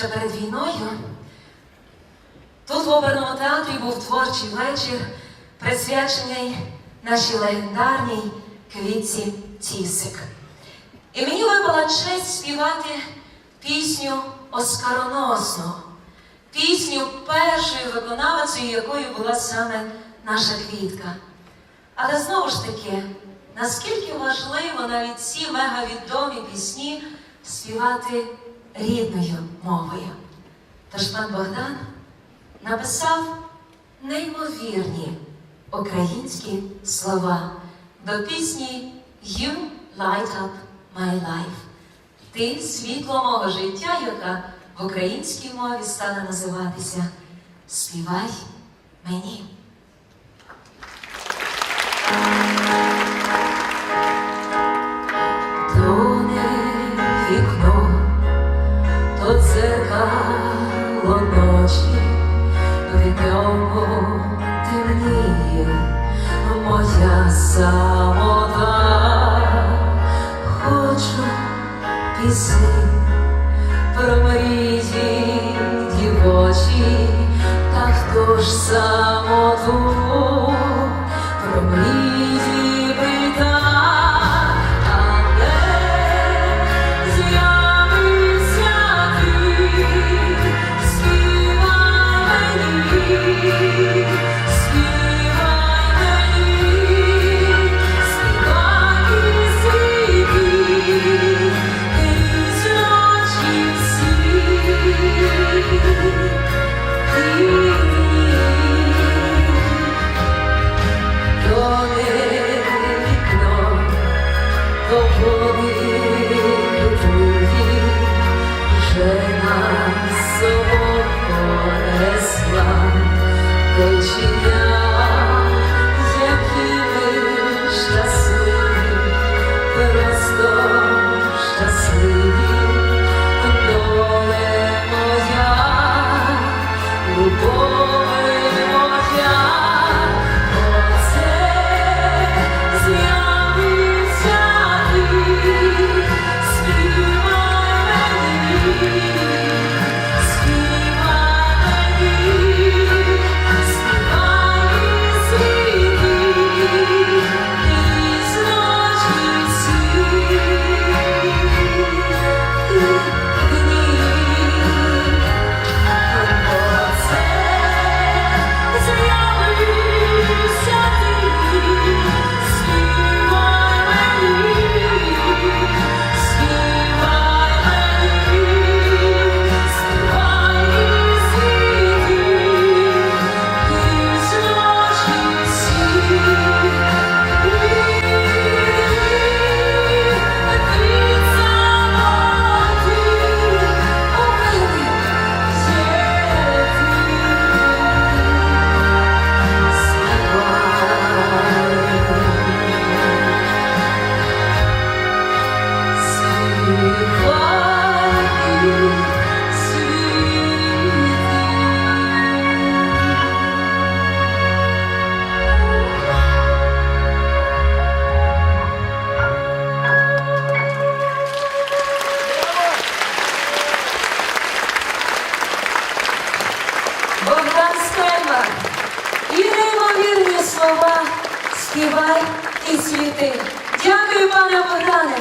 ще перед війною тут в оперному театрі був творчий вечір, присвячений нашій легендарній квітці Тісик. І мені випала честь співати пісню Оскароносну, пісню першою виконавицею, якою була саме наша квітка. Але знову ж таки, наскільки важливо навіть ці мегавідомі пісні співати рідною мовою. Тож пан Богдан написав неймовірні українські слова до пісні You Light Up My Life. Ти світло мого життя, яка в українській мові стала називатися Співай мені. То дзеркало ночі, в ньому темніє моя самота. Хочу пісні про мрії дівочі, та хто ж самоту про мрії нас понесла несла, які І неймовірні слова співай і світи. Дякую, пане Богдане.